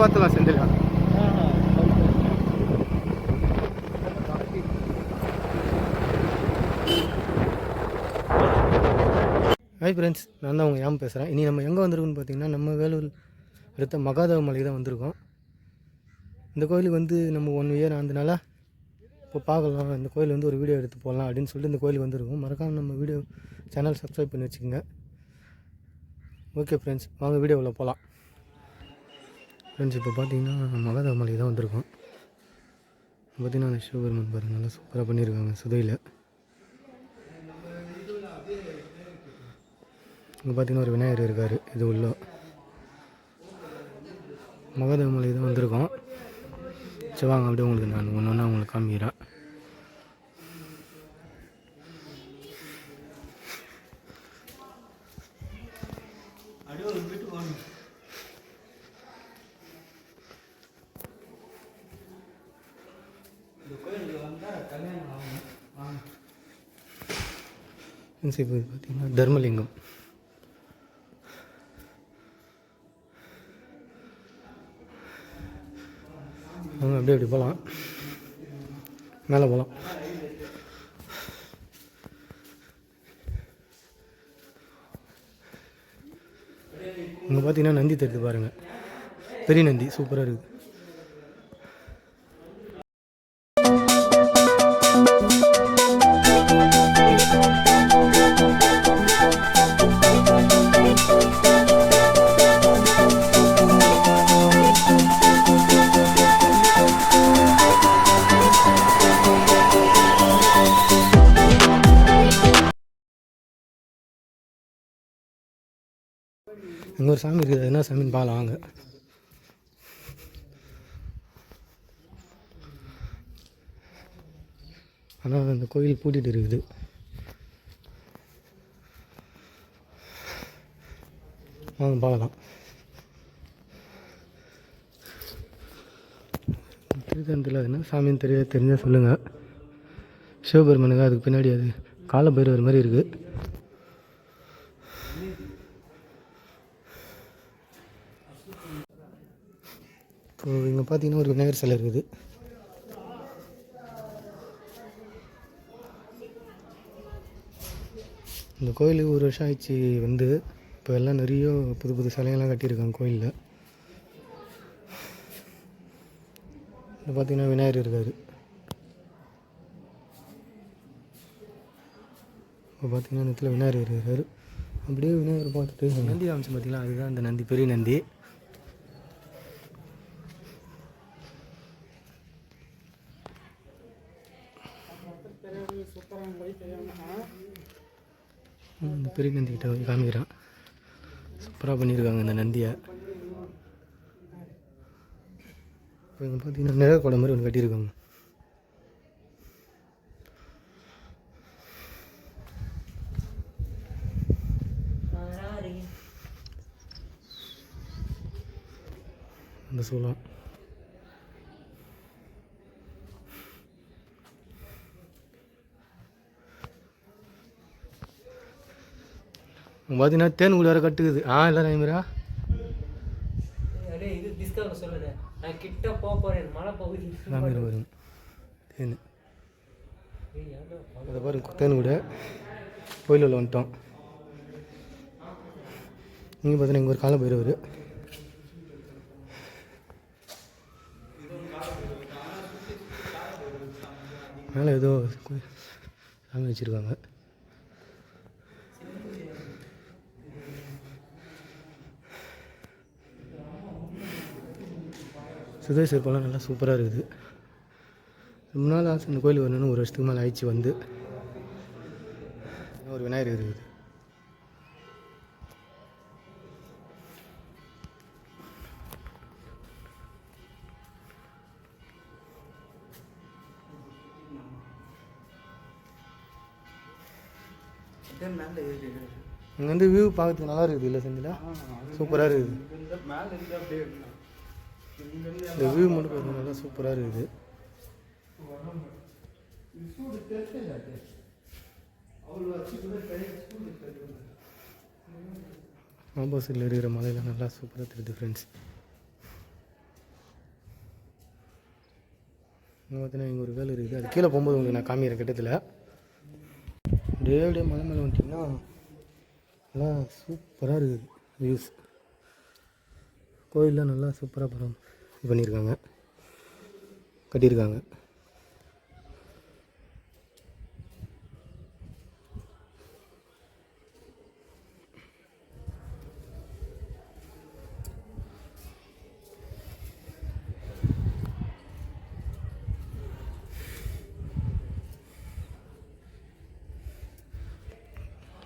பார்த்துலாம் Senthil. Hi friends நான் தான் உங்கள் ஏன் பேசுகிறேன் இனி நம்ம எங்கே வந்திருக்கோம்னு பார்த்தீங்கன்னா நம்ம வேலூர் அடுத்த மகாதேவ மலைக்கு தான் வந்திருக்கோம். இந்த கோயிலுக்கு வந்து நம்ம ஒன் இயர் ஆனதுனால இப்போ பார்க்கலாம். இந்த கோயில் வந்து ஒரு வீடியோ எடுத்து போகலாம் அப்படின்னு சொல்லிட்டு இந்த கோயிலுக்கு வந்திருக்கோம். மறக்காமல் நம்ம வீடியோ சேனல் சப்ஸ்கிரைப் பண்ணி வச்சுக்கோங்க. ஓகே ஃப்ரெண்ட்ஸ் வாங்க வீடியோவில் போகலாம் ஃப்ரெண்ட்ஸ் இப்போ பார்த்தீங்கன்னா மகாதா மலை தான் வந்திருக்கோம். பார்த்தீங்கன்னா அந்த சிவபெருமன் பாருங்க நல்லா சூப்பராக பண்ணியிருக்காங்க சுதையில். இங்கே பார்த்தீங்கன்னா ஒரு விநாயகர் இருக்கார் இது உள்ள. மகாதேவ மலை தான் வந்திருக்கோம். சரி வாங்க அப்படியே உங்களுக்கு நான் ஒன்று ஒன்றா உங்களுக்கு காமிக்கிறேன். இது பார்த்தீங்கன்னா தர்மலிங்கம். அவங்க அப்படியே அப்படி போகலாம். மேலே போகலாம். இங்கே பார்த்தீங்கன்னா நந்தி தெரியுது பாருங்கள் பெரிய நந்தி சூப்பராக இருக்குது. அங்கே ஒரு சாமி இருக்குது. அது என்ன சாமின்னு பார்க்கலாம். வாங்க. ஆனால் அந்த கோயில் பூட்டிட்டு இருக்குது. வாங்க பார்க்கலாம். திருத்தந்தில் என்ன சாமின்னு தெரிய தெரிஞ்சால் சொல்லுங்கள் சிவபெருமனுக்கு அதுக்கு பின்னாடி அது காலபைரவர் மாதிரி இருக்குது இப்போ இங்கே பார்த்தீங்கன்னா ஒரு விநாயகர் சிலை இருக்குது. இந்த கோயிலுக்கு ஒரு வருஷம் ஆயிடுச்சு வந்து. இப்போ எல்லாம் நிறைய புது புது சிலைகள்லாம் கட்டியிருக்காங்க கோயிலில். இதில் பார்த்தீங்கன்னா விநாயகர் இருக்கார். இப்போ பார்த்தீங்கன்னா இந்த விநாயகர் இருக்கார். அப்படியே விநாயகர் பார்த்துட்டு நந்தி காமிச்சு பார்த்திங்கன்னா அதுதான் அந்த நந்தி பெரிய நந்தி ம், இந்த பெரிய நந்தி கிட்ட போய் காமிக்கிறான். சூப்பராக பண்ணியிருக்காங்க இந்த நந்தியை. இப்போ இங்கே பார்த்தீங்கன்னா நிழல் குடம் மாதிரி ஒன்று கட்டியிருக்காங்க. அந்த சூழம் பார்த்தீங்கன்னா தேன் கூட வேறு கட்டுக்குது. ஆ இல்லை நைமரா கிட்ட போக மழை போகுது. வரும். தேன். அதை பாருங்க தேன் கூட. கோயில் உள்ள வந்துட்டோம். இங்கே பார்த்தீங்கன்னா இங்கே ஒரு கால பைரவர் மேலே ஏதோ சாமி வச்சுருக்காங்க. சுதேஷ் சிற்பம்லாம் நல்லா சூப்பராக இருக்குது. ரொம்ப நாள் ஆசை இந்த கோயில் வரணும்னு ஒரு வருஷத்துக்கு மேலே ஆயிடுச்சு வந்து. ஒரு விநாயகர் இருக்குது. இங்கே வந்து வியூ பார்க்கறதுக்கு நல்லா இருக்குது இல்லை செந்திலா? சூப்பராக இருக்குது. இந்த வியூ மட்டும் பார்த்தீங்கன்னா நல்லா சூப்பராக இருக்குது. ஆப்போசிட்டில் இருக்கிற மலையெல்லாம் நல்லா சூப்பராக தெரியுது ஃப்ரெண்ட்ஸ் பார்த்தீங்கன்னா இங்கே ஒரு வேலை இருக்குது. அது கீழே போகும்போது உங்களுக்கு நான் காமிக்கிறேன் கிட்டத்தில். டே அப்படியே மலை மேலே வந்துட்டிங்கன்னா நல்லா சூப்பராக இருக்குது வியூஸ் கோயிலில் நல்லா சூப்பராக பரம் இது பண்ணியிருக்காங்க. கட்டியிருக்காங்க.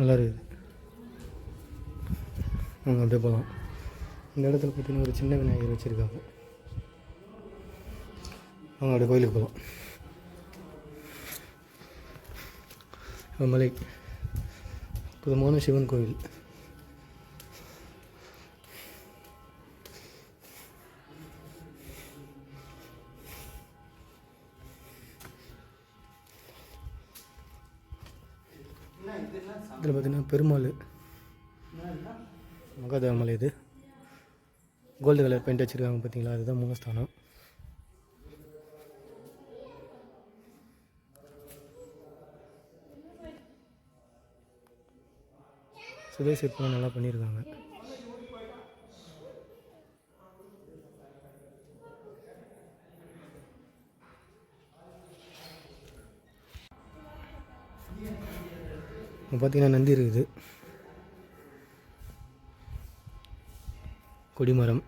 நல்லா இருக்குது. நாங்கள் அப்படியே போகலாம். இந்த இடத்துல பார்த்தீங்கன்னா ஒரு சின்ன விநாயகர் வச்சுருக்காங்க. அவங்க அப்படியே கோயிலுக்கு போகலாம். மலை புதுமான சிவன் கோவில். இதில் பார்த்தீங்கன்னா பெருமாள் மகாதேவ மலை இது. கோல்டு கலர் பெயிண்ட் வச்சுருக்காங்க பார்த்தீங்களா? அதுதான் மூலஸ்தானம். சுதை சிற்பம் நல்லா பண்ணியிருக்காங்க இப்போ பார்த்தீங்கன்னா நந்தி இருக்குது. கொடிமரம்.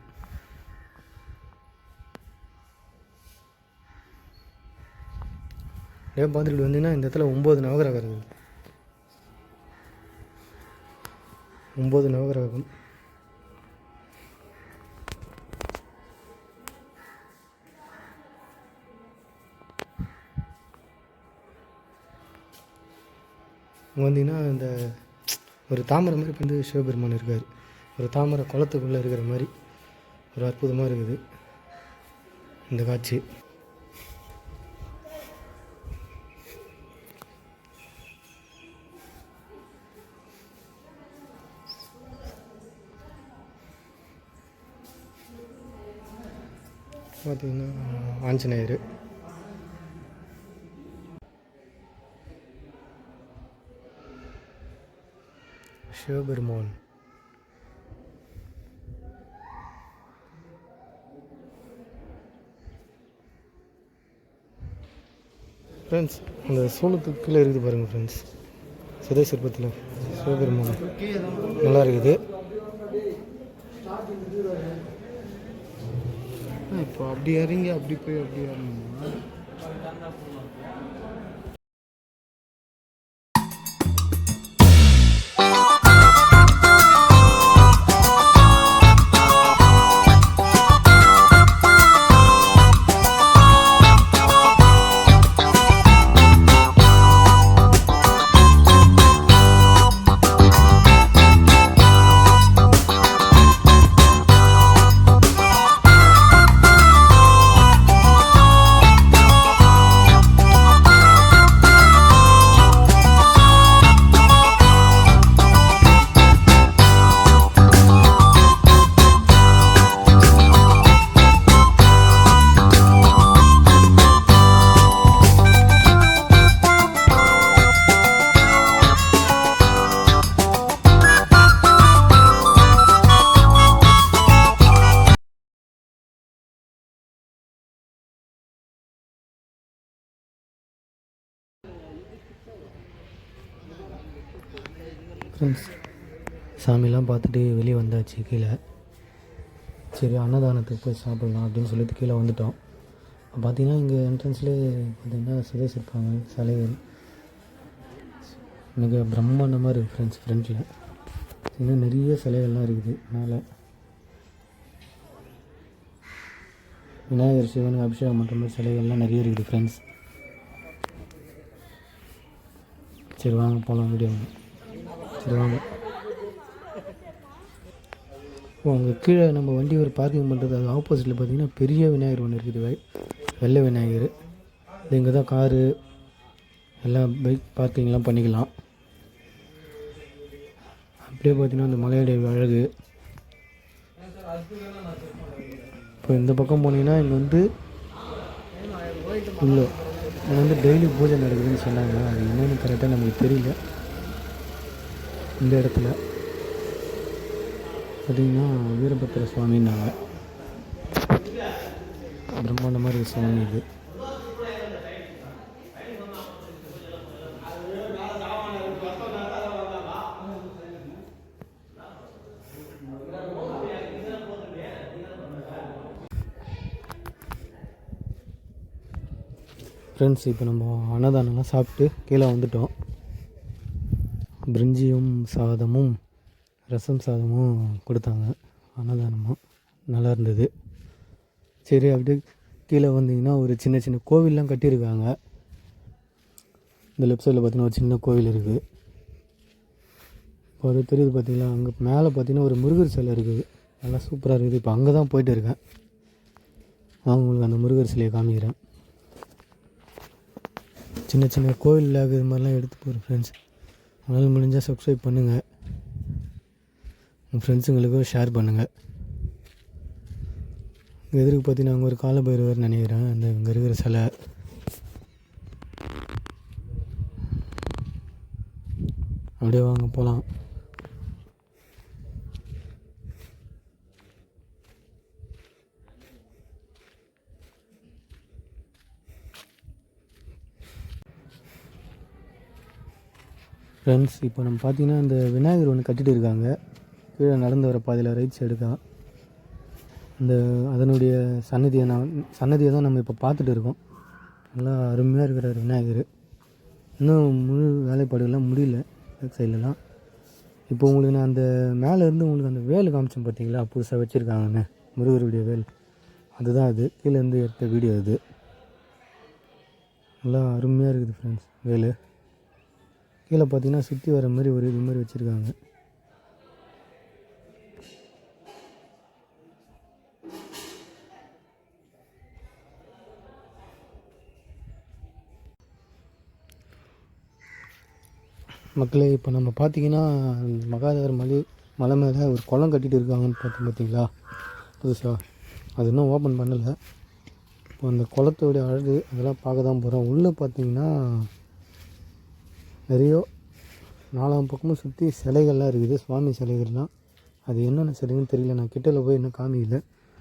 அப்படியே பார்த்துட்டு வந்தீங்கன்னா இந்த இடத்துல ஒம்பது நவகிரகம் இருக்குது. ஒம்பது நவகிரகம். இங்கே வந்தீங்கன்னா இந்த ஒரு தாமரை மாதிரி இப்போ வந்து சிவபெருமான் இருக்கார். ஒரு தாமரை குளத்துக்குள்ளே இருக்கிற மாதிரி ஒரு அற்புதமாக இருக்குது. இந்த காட்சி. பார்த்திங்கன்னா ஆஞ்சநேயர். சிவபெருமான். ஃப்ரெண்ட்ஸ் அந்த சூளத்துக்கு கீழே இருக்குது பாருங்கள் ஃப்ரெண்ட்ஸ் சிதை சிற்பத்தில் சிவபெருமான். நல்லா இருக்குது. இப்போ அப்படி இறங்கி அப்படி போய் அப்படி இறங்கணுமா? ஃப்ரெண்ட்ஸ் சாமிலாம் பார்த்துட்டு வெளியே வந்தாச்சு கீழே. சரி அன்னதானத்துக்கு போய் சாப்பிட்லாம் அப்படின்னு சொல்லிட்டு கீழே வந்துட்டோம். பார்த்தீங்கன்னா இங்கே என்ட்ரன்ஸ்லேயே பார்த்திங்கன்னா சிதை சிற்பாங்க சிலைகள் மிக பிரம்மாண்டமாக இருக்குது ஃப்ரெண்ட்ஸ் ஃப்ரெண்டில் இன்னும் நிறைய சிலைகள்லாம் இருக்குது மேலே. விநாயகர் சிவன் அபிஷேகம் பண்ணுற மாதிரி சிலைகள்லாம் நிறைய இருக்குது ஃப்ரெண்ட்ஸ் சரி வாங்க போகலாம் வீடியோ சரி வாங்க அங்கே கீழே நம்ம வண்டி ஒரு பார்க்கிங் பண்ணுறது அது ஆப்போசிட்டில் பார்த்தீங்கன்னா பெரிய விநாயகர் ஒன்று இருக்குது வெள்ளை விநாயகர். இது இங்கே தான் காரு எல்லாம் பைக் பார்க்கிங்லாம் பண்ணிக்கலாம். அப்படியே பார்த்தீங்கன்னா அந்த மலையுடைய அழகு. இப்போ இந்த பக்கம் போனீங்கன்னா இங்கே வந்து இல்லை இங்கே வந்து டெய்லி பூஜை நடக்குதுன்னு சொன்னாங்க. அது என்னென்னு கரெக்டாக நமக்கு தெரியல. இந்த இடத்துல. பார்த்திங்கன்னா வீரபத்திர சுவாமின்னாங்க. பிரம்மாண்டமாக இருக்கிற சுவாமி இது. ஃப்ரெண்ட்ஸ் இப்போ நம்ம அன்னதானம்லாம் சாப்பிட்டு கீழே வந்துட்டோம். பிரிஞ்சியும் சாதமும் ரசம் சாதமும் கொடுத்தாங்க. அன்னதானமும் நல்லா இருந்தது. சரி அப்படியே கீழே வந்தீங்கன்னா ஒரு சின்ன சின்ன கோவில்லாம் கட்டியிருக்காங்க. இந்த லெஃப்ட் சைடில் பார்த்தீங்கன்னா ஒரு சின்ன கோவில் இருக்குது. இப்போ அது தெரியுது பார்த்தீங்களா? அங்கே மேலே பார்த்தீங்கன்னா ஒரு முருகர் சிலை இருக்குது. நல்லா சூப்பராக இருக்குது. இப்போ அங்கே தான் போயிட்டு இருக்கேன். நான் உங்களுக்கு அந்த முருகர் சிலையை காமிக்கிறேன். சின்ன சின்ன கோவில் இது மாதிரிலாம் எடுத்து போகிறேன் ஃப்ரெண்ட்ஸ் அதனால் முடிஞ்சால் சப்ஸ்கிரைப் பண்ணுங்கள் உங்கள் ஃப்ரெண்ட்ஸுங்களுக்கும் ஷேர் பண்ணுங்கள் எதிர்க்கு பார்த்தீங்கன்னா அங்கே ஒரு காலபைரவர் நினைக்கிறேன். அந்த இங்கே இருக்கிற சிலை அப்படியே வாங்க போகலாம் ஃப்ரெண்ட்ஸ் இப்போ நம்ம பார்த்தீங்கன்னா இந்த விநாயகர் ஒன்று கட்டிட்டு இருக்காங்க. கீழே நடந்து வர பாதையில் ரைட் சைடுக்கா இந்த அதனுடைய சன்னதியை நான் சன்னதியை தான் நம்ம இப்போ பார்த்துட்டு இருக்கோம். நல்லா அருமையாக இருக்கிறார் விநாயகர். இன்னும் முழு வேலைப்பாடுகள்லாம் முடியல பேக் சைட்லலாம் இப்போ உங்களுக்கு நான் அந்த மேலேருந்து உங்களுக்கு அந்த வேல் காமிச்சேன் பார்த்தீங்களா புதுசாக வச்சுருக்காங்கண்ணே முருகருடைய வேல். அதுதான் அது. கீழேருந்து எடுத்த வீடியோ அது. நல்லா அருமையாக இருக்குது ஃப்ரெண்ட்ஸ் வேலு. கீழே பார்த்தீங்கன்னா சுற்றி வர மாதிரி ஒரு இது மாதிரி வச்சுருக்காங்க. மக்களே இப்போ நம்ம பார்த்தீங்கன்னா மகாதேவர் மலை மலை மேலே ஒரு குளம் கட்டிட்டு இருக்காங்கன்னு பார்த்தோம் பார்த்தீங்களா? புதுசாக அது இன்னும் ஓப்பன் பண்ணலை. இப்போ அந்த குளத்தோடைய அழகு அதெல்லாம் பார்க்க தான் போகிறோம் உள்ளே பார்த்தீங்கன்னா நிறைய நாலாம் பக்கமும் சுற்றி சிலைகள்லாம் இருக்குது. சுவாமி சிலைகள்லாம். அது என்னென்ன சிலைன்னு தெரியல. நான் கிட்டல போய் இன்னும் காமிக்கல.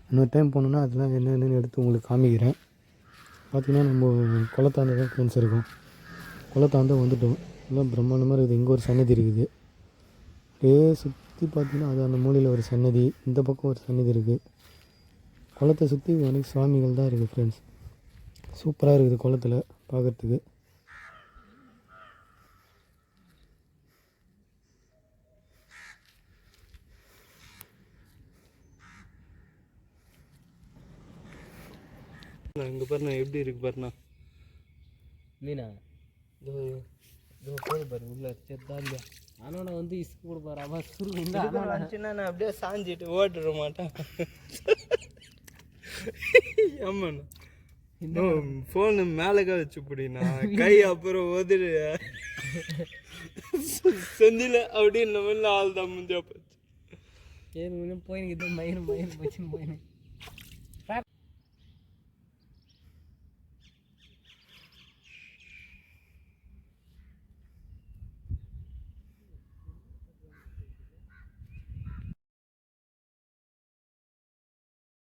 இன்னொரு டைம் போனோன்னா அதெல்லாம் என்னென்னு எடுத்து உங்களுக்கு காமிக்கிறேன். பார்த்திங்கன்னா நம்ம குளத்தாண்ட தான் ஃப்ரெண்ட்ஸ் இருக்கும். குளத்தாண்ட வந்துட்டோம். எல்லாம் பிரம்மாண்டமாக இருக்குது. இங்கே ஒரு சன்னதி இருக்குது. அப்படியே சுற்றி பார்த்திங்கன்னா அது அந்த மூலையில் ஒரு சன்னதி இந்த பக்கம் ஒரு சன்னதி இருக்குது குளத்தை சுற்றி எனக்கு சுவாமிகள் தான் இருக்குது ஃப்ரெண்ட்ஸ் சூப்பராக இருக்குது குளத்தில் பார்க்குறதுக்கு இங்கே பாருண்ணா எப்படி இருக்கு பாருண்ணா. மீனா? இதோ இதோ போது பாரு உள்ள செத்தா இல்லையா அண்ணோட வந்து இஸ்கு கொடுப்பாரு அவன் சுருக்கு இந்த அண்ணோட நான் அப்படியே சாஞ்சிட்டு ஓட்டுற மாட்டேன். ஆமாண்ணா. இன்னும் ஃபோனு மேலக்கா வச்சு பிடிண்ணா. கை அப்புறம் உதடு செந்தில அப்படின்னு ஆள் தான் முந்தியா போச்சு. ஏன் போய் இது மயிர் மயிர் போச்சுன்னு போயினேன்